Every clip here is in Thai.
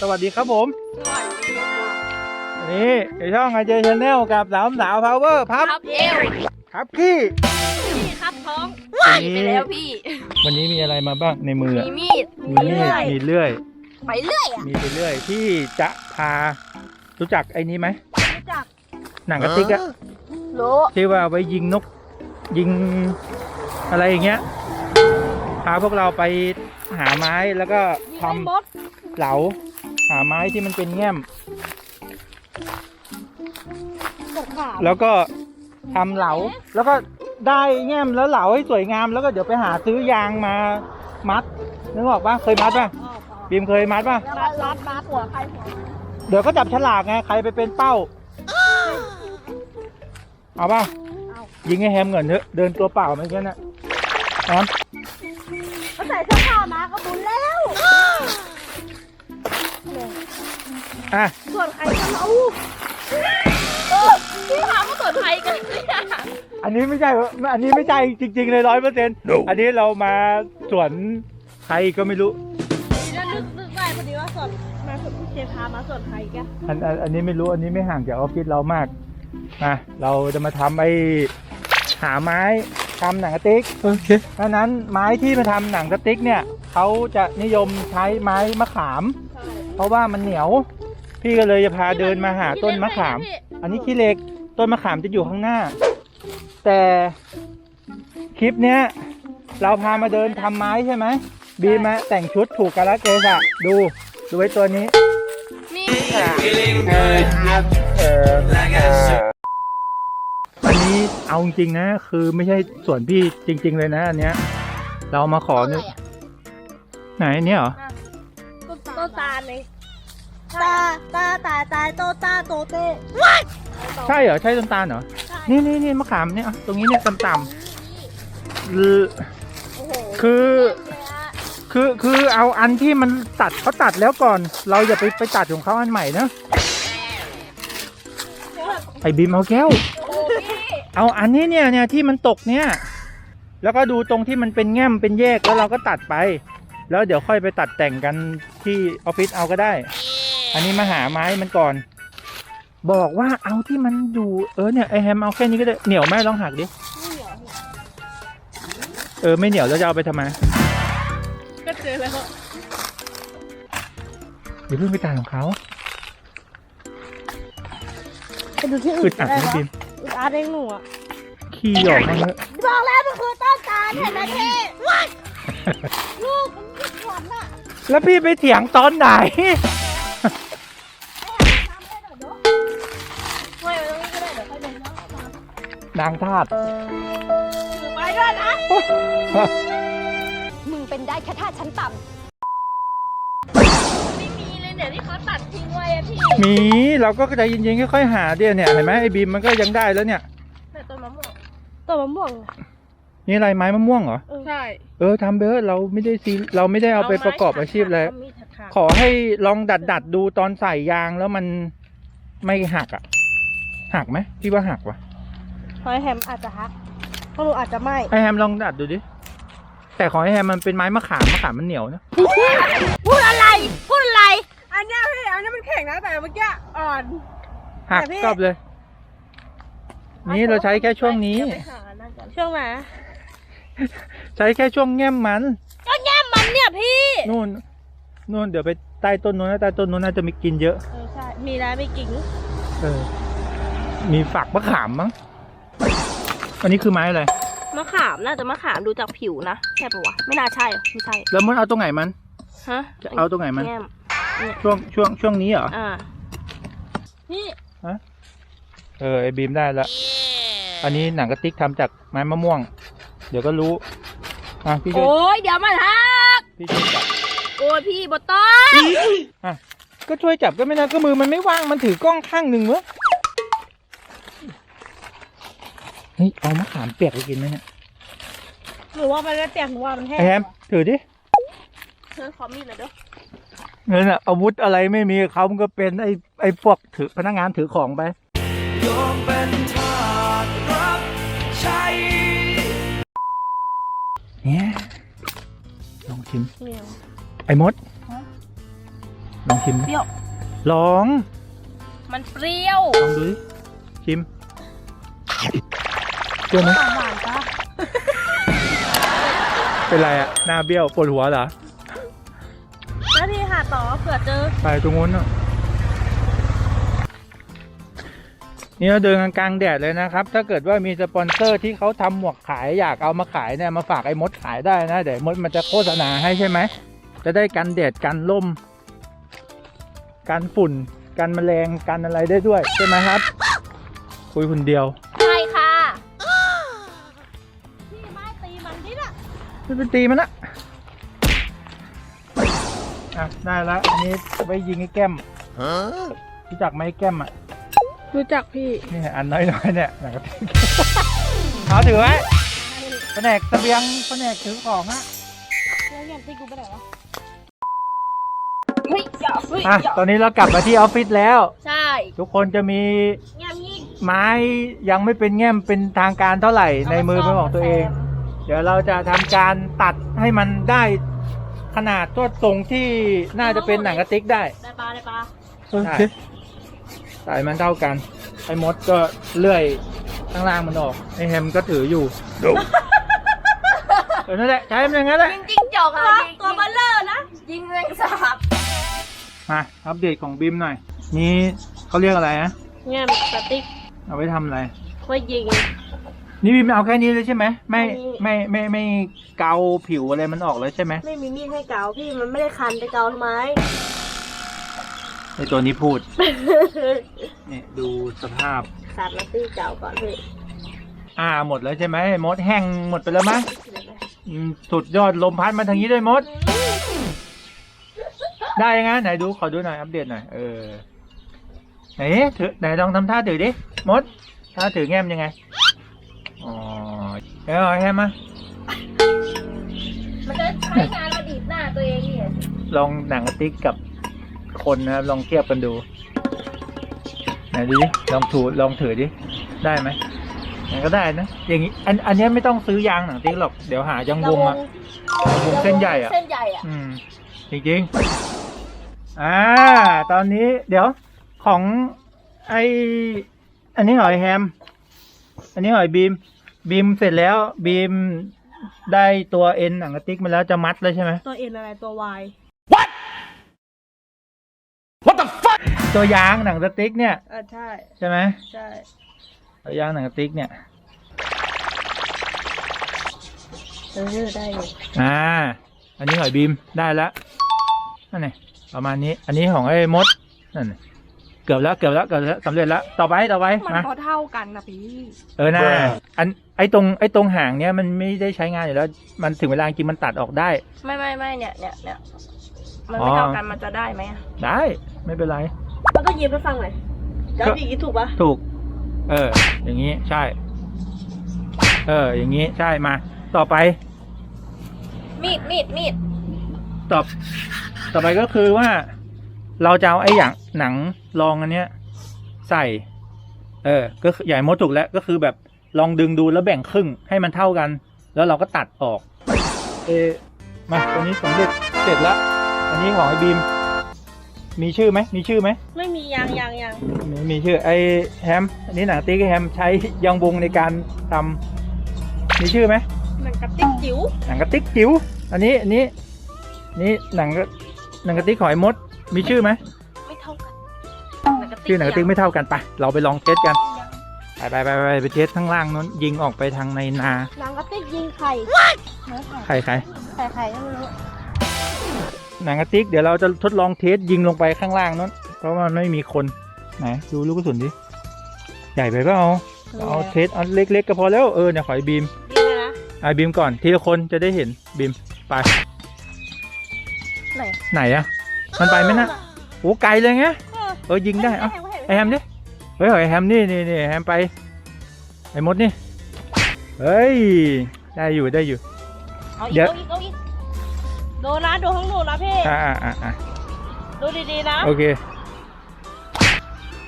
สวัสดีครับผมสวัสดีค่ะนี่ในช่องไอเจชแนลกับสาวสาวพาวเวอร์พับครับเอวครับขี้พี่ครับท้องวันไปนี้แล้วพี่ วันนี้มีอะไรมาบ้างในมือมีอะมีดมีมีดมีเลื่อย ไปเรื่อยอะมีไปเรื่อยที่จะพารู้จักไอ้นี้ไหมรู้จักหนังกระติกอะรู้ที่ว่าไว้ยิงนก ยิงอะไรอย่างเงี้ยพาพวกเราไปหาไม้แล้วก็ยิงทำไอ้มดเหลา หาไม้ที่มันเป็นแง่มตกขาแล้วก็ทำเหลา แล้วก็ได้แง่มแล้วเหลาให้สวยงาม แล้วก็เดี๋ยวไปหาซื้อยางมามัดนึกออกปะเคยมัดปะบีมเคยมัดปะแล้วก็รัดมาหัวใครหัวมันเดี๋ยวก็จับฉลากไงใครไปเป็นเป้า เอาปะยิงให้แฮมเงินเถอะเดินตัวเปล่าเหมือนกันนะแฮมก็ใส่เสื้อผ้ามาก็บุญแล้ว อะส่วนใครก็มาอู้เออพี่ถามว่าส่วนใครกันเนี่ยอันนี้ไม่ใช่อันนี้ไม่ใช่จริงๆเลยร้อยเปอร์เซ็นต์อันนี้เรามาสวนใครก็ไม่รู้แล้วนึกนึกได้พอดีว่าส่วนมาส่วนพี่เจพามาส่วนใครกันอันอันอันนี้ไม่รู้อันนี้ไม่ห่างจากออฟฟิศเรามากนะเราจะมาทำไอ้หาไม้ทำหนังกระติกโอเคดังนั้นไม้ที่มาทำหนังกระติกเนี่ยเขาจะนิยมใช้ไม้มะขามใช่เพราะว่ามันเหนียว พี่ก็เลยจะพาเดินมาหาต้นมะขาม อันนี้ขี้เหล็กต้นมะขามจะอยู่ข้างหน้า แต่คลิปเนี้ยเราพามาเดินทำไม้ใช่ไหมบีมาแต่งชุดถูกกาลเทศะดูดูไว้ตัวนี้มีอันนี้เอาจริงๆนะ คือไม่ใช่ส่วนพี่จริง ๆ เลยนะอันเนี้ย เรามาขอนึกไหนอันเนี่ยเหรอต้นตาลเลย ตาตาตาตาโตตาโตเต้ใช่เหรอ ใช่ต้นตาลเหรอใช่นี่นี่นี่มะขามเนี่ยอะตรงนี้เนี่ยต่ำๆคือโอ้โหคือเลยอะคือคือเอาอันที่มันตัดเขาตัดแล้วก่อน เราอย่าไปไปตัดของเขาอันใหม่นะไอ้บีมเอาแก้วโอ้พี่เอาอันนี้เนี่ยเนี่ยที่มันตกเนี่ย แล้วก็ดูตรงที่มันเป็นแง่มเป็นแยกแล้วเราก็ตัดไป แล้วเดี๋ยวค่อยไปตัดแต่งกันที่ออฟฟิศเอาก็ได้ อันนี้มาหาไม้มันก่อน บอกว่าเอาที่มันอยู่เออเนี่ยไอแฮมเอาแค่นี้ก็ได้เหนียวไหมลองหักดิไม่เหรอเออไม่เหนียวแล้วจะเอาไปทำไมก็เจอแล้วเดี๋ยวเพิ่งไปตัดของเขาไปดูที่อึอื่ดนอัดไหมบีมอึดอัดเองหนูอะขี้หยอกมาเถอะบอกแล้วมันคือต้นตาลเห็นไหมพี่ลูกมันมีขวัญอะแล้วพี่ไปเถียงตอนไหน นางทาสถือไปด้วยนะ มึงเป็นได้แค่ท่าชั้นต่ำไม่มีเลยเนี่ยที่เขาตัดทิ้งไว้อะพี่หมีเราก็ใจเย็นๆค่อยๆหาเดี๋ยวเนี่ยเห็นไหมไอ้บีมมันก็ยังได้แล้วเนี่ยแต่ต้นมะม่วงต้นมะม่วง นี่อะไรไม้มะม่วงเหรอ ใช่ เออทำไปเถอะเราไม่ได้ซีเราไม่ได้เอาไปประกอบอาชีพเลยมีถักขาขอให้ลองดัดดัดๆดูตอนใส่ยางแล้วมันไม่หักอะ หักไหมพี่ว่าหักวะ หอยแฮมอาจจะฮักพวกหนูอาจจะไม่ไอแฮมลองดัดดูดิ แต่ของไอแฮมมันเป็นไม้มะขามมะขามมันเหนียวนะ พูดอะไร พูดอะไร อันเนี้ยพี่อันนี้มันแข็งนะแต่เมื่อกี้อ่อน หักแต่พี่ กรอบเลย นี่เราใช้แค่ช่วงนี้ช่วงไหนใช้แค่ช่วงแง้มมัน ก็แง่มมันเนี่ยพี่ นู่น นู่นเดี๋ยวไปใต้ต้นนู้นนะใต้ต้นนู้นน่าจะมีกินเยอะ เออใช่ มีแล้วมีกิ่งเออ มีฝักมะขามมั้ง อันนี้คือไม้อะไร มะขามน่าจะมะขามดูจากผิวนะใช่ปะวะไม่น่าใช่หรอไม่ใช่แล้วมันเอาตรงไหนมัน ฮะจะเอาตรงไหนมันแง่มช่วงช่วงช่วงนี้เหรอ อ่าพี่เออไอบีมได้ละ อันนี้หนังกระติกทำจากไม้มะม่วง เดี๋ยวก็รู้ อะพี่ช่วยโอ้ยเดี๋ยวมาทักพี่ช่วยจับ โอ้ยพี่บอต้อนอะก็ช่วยจับก็ไม่ได้ก็มือมันไม่ว่างมันถือกล้องข้างหนึ่งเว้ยเฮ้ยเอามะขามเปียกไปกินไหมเนี่ยหนูว่ามันไม่เปียกหนูว่ามันแห้งไอแฮมถือดิเธอขอมีดหน่อยเด้อเงินอะอาวุธอะไรไม่มีเขามันก็เป็นไอไอพวกถือพนักงานถือของไปยอมเป็นทาสรับใช้เนี่ยลองชิมเหนียว ไอ้มดลองชิมดิเปรี้ยว ลองมันเปรี้ยว ลองดูดิชิม เปรี้ยวไหมหวานๆจ้ะเป็นไรอะหน้าเบี้ยวปวดหัวเหรอแล้วที่หาต่อเผื่อเจอไปตรงนู้นน่ะนี่เราเดินกลางๆแดดเลยนะครับ ถ้าเกิดว่ามีสปอนเซอร์ที่เขาทำหมวกขายอยากเอามาขายเนี่ยมาฝากไอ้มดขายได้นะเดี๋ยวมดมันจะโฆษณาให้ใช่ไหม จะได้กันแดดกันลมกันฝุ่น กันแมลงกันอะไรได้ด้วย ใช่ไหมครับ คุยคนเดียวใช่ ตีมันดิน่ะไม่ไปตีมันละอะได้แล้ว อันนี้ไว้ยิงไอ้แก้มรู้จักไหมไอ้แก้มอะ รู้จักพี่ นี่อันน้อยๆเนี่ยหนังกระติกเอาถือไว้แผนกเสบียงแผนกถือของฮะแล้วยันตีกูไปไหนวะเฮ้ยอย่าเฮ้ยอะอย่าตอนนี้เรากลับมาที่ออฟฟิศแล้ว ใช่ทุกคนจะมีแง่มยิ่ง ไม้ยังไม่เป็นแง่มเป็นทางการเท่าไหร่ในมือเป็นของตัวเอง เดี๋ยวเราจะทำการตัดให้มันได้ขนาดตัวตรงที่น่าจะเป็นหนังกระติกได้ ได้ปลาได้ปลาใช่สายมันเท่ากัน ไอ้มดก็เลื่อยข้างล่างมันออก ไอ้แฮมก็ถืออยู่เออนั่นแหละใช้มันอย่างนั้นแหละ ยิงจริงจอกอะตัวเบลเลอร์นะ ยิงแรงสาบมา อัปเดตของบิมหน่อย นี่เขาเรียกอะไรนะแง่มสติ๊กเอาไว้ทำอะไร ไว้ยิง นี่บิมเอาแค่นี้เลยใช่ไหมไม่แค่นี้ไม่ไม่ไม่เกาผิวอะไรมันออกเลยใช่ไหมไม่มีมีดให้เกาพี่มันไม่ได้คันไปเกาทำไมไอตัวนี้พูดเนี่ยดูสภาพขาดมาตีเกาก่อนพี่อ่าหมดแล้วใช่ไหมมดแห้งหมดไปแล้วมั้งอืมสุดยอดลมพัดมาทางนี้ด้วยมด ได้ยังไงไหนดูขอดูหน่อยอัปเดตหน่อยเออไหนถือไหนลองทำท่าถือดิมดท่าถือแง้มยังไง อ๋อเอ้ยแฮมมามันจะใช้งานมาดีดหน้าตัวเองเนี่ยลองหนังกระติกกับคนนะครับ ลองเทียบกันดูไหนดูดิลองถูลองถือดิได้ไหมมันก็ได้นะ อย่างนี้อันอันเนี้ยไม่ต้องซื้อยางหนังติ๊กหรอกเดี๋ยวหายังวงอะ วงเส้นใหญ่อะ เส้นใหญ่อะอืม จริงๆ อ่า ตอนนี้เดี๋ยวของไออันนี้หอยแฮม อันนี้หอยบีม บีมเสร็จแล้ว บีมได้ตัวเอ็นหนังกระติกมาแล้วจะมัดเลยใช่ไหมตัวเอ็นอะไรตัววายตัวยางหนังสติ๊กเนี่ยอ่าใช่ ใช่ไหมใช่ ตัวยางหนังสติ๊กเนี่ย เออ ได้อยู่อ่า อันนี้หอยบีมได้แล้วนั่นไงประมาณนี้ อันนี้ของไอ้มดนั่นน่ะเกือบแล้วเกือบแล้วเกือบแล้วสำเร็จแล้วต่อไปต่อไปมันมาพอเท่ากันนะพี่เออน่าอันไอ้ตรงไอ้ตรงหางเนี้ยมันไม่ได้ใช้งานอยู่แล้ว มันถึงเวลาจริงมันตัดออกได้ ไม่ไม่ไม่เนี่ยเนี่ยเนี่ยมันอ๋ไม่อเท่ากันมันจะได้ไหมอะได้ ไม่เป็นไรมันต้องยิ้มให้ฟังหน่อยแล้วอย่างนี้ถูกปะถูก เออ อย่างนี้ใช่ เออ อย่างนี้ใช่มา ต่อไป มีดมีดมีดต่อต่อไปก็คือว่า เราจะเอาไอ้อย่างหนังรองอันเนี้ย ใส่ เออ ก็คือใหญ่มดถูกแล้วก็คือแบบลองดึงดูแล้วแบ่งครึ่งให้มันเท่ากัน แล้วเราก็ตัดออก เออมาตัวนี้สำเร็จเสร็จแล้วอันนี้ของไอ้บีม มีชื่อไหมมีชื่อไหมไม่มียางยางยางมีมีชื่อไอ้แฮมอันนี้หนังติ๊กแฮมใช้ยางวงในการทำมีชื่อไหมหนังกระติกจิ๋วหนังกระติกจิ๋วอันนี้อันนี้นี่หนังกระหนังกระติกหอยมด มีชื่อไหมไม่เท่ากันชื่อหนังกระติกไม่เท่ากันไปเราไปลองเทสกันไปไปไปไปไปเทสข้างล่างนู้นยิงออกไปทางในนาหนังกระติกยิงไข่ใครใครไข่ไข่ก็ไม่รู้หนังกระติกเดี๋ยวเราจะทดลองเทสยิงลงไปข้างล่างนู้นเพราะว่ามันไม่มีคนไหนดูลูกกระสุนดิใหญ่ไปเปล่าเอาเทสเอาเล็กๆก็พอแล้วเออเนี่ยขอยบีมดีเลยนะไอ้บีมก่อนทีละคนจะได้เห็นบีมไปไหนไหนอะ มันไปไหมนะโอ้ไกลเลยไงเออยิงได้เอะไอแฮมดิเฮ้ยไอแฮมนี่นี่นี่แฮมไปไอมดนี่เฮ้ยได้อยู่ได้อยู่ เอาอีเดี๋กยว เอาอีกเอาอีกดูนะดูข้างหนูนะพี่อ่าอ่าอ่าอ่าดูดีๆนะโอเค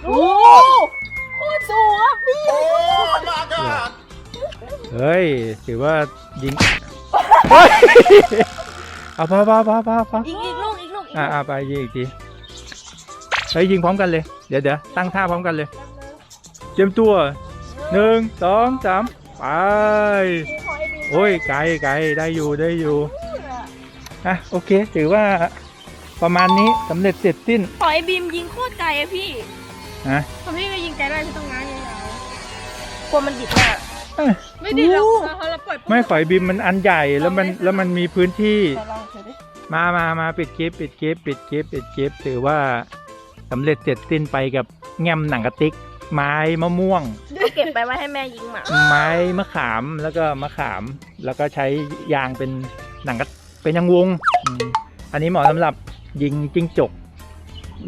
โอ้โคตรสูงอะพี่ เฮ้ยถือว่ายิงเฮ้ยเอาพอพอพอพอพออีกอีกลูก อีกลูกอีกอ่าลูกอ่าไปยิงอีกทีเฮ้ยยิงพร้อมกันเลย เดี๋ยวเดี๋ยวตั้งท่าพร้อมกันเลย เตรียมตัวหนึ่งสองสามไป โอ้ยไกลไกลได้อยู่ได้อยู่อะโอเค ถือว่าประมาณนี้สำเร็จเสร็จสิ้นขอไอ้บีมยิงโคตรไกลอะพี่นะทำให้ก็ยิงไกลได้พี่ต้องง้างยาวๆกลัวมันดิบมากเอ้ยไม่ดิบหรอกเราเราปล่อยไม่ขอยบิมมันอันใหญ่แล้วมันแล้วมันมีพื้นที่เราลองเถอะดิ มามามาปิดคลิปปิดคลิปปิดคลิปปิดคลิปถือว่าสำเร็จเสร็จสิ้นไปกับแง้มหนังกระติก ไม้มะม่วง เอาเก็บไปไว้ให้แม่ยิงหมา ไม้มะขามแล้วก็มะขาม แล้วก็ใช้ยางเป็นหนังกระเป็นยางวงอืมอันนี้เหมาะสำหรับยิงจิ้งจก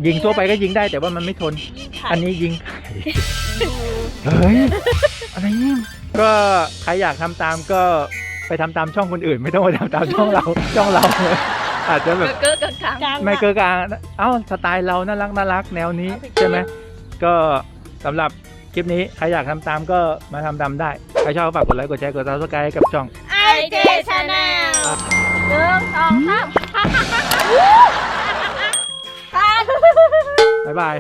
ยิงทั่วไปก็ยิงได้แต่ว่ามันไม่ทน ยิงไข่อันนี้ยิงไข่เฮ้ย อะไรเนี่ยก็ใครอยากทำตามก็ไปทำตามช่องคนอื่น ไม่ต้องไปทำตามช่องเรา ช่องเรา อาจจะแบบเกิดกลางกลางไม่เกินกลางเอ้าสไตล์เราน่ารักน่ารักแนวนี้ใช่ไหมก็สำหรับคลิปนี้ใครอยากทำตามก็มาทำตามได้ ใครชอบก็ฝากกดไลค์กดแชร์กดซับสไครต์กับช่องไอเจชาแนลหนึ่งสองสามบ๊ายบายบ๊ายบาย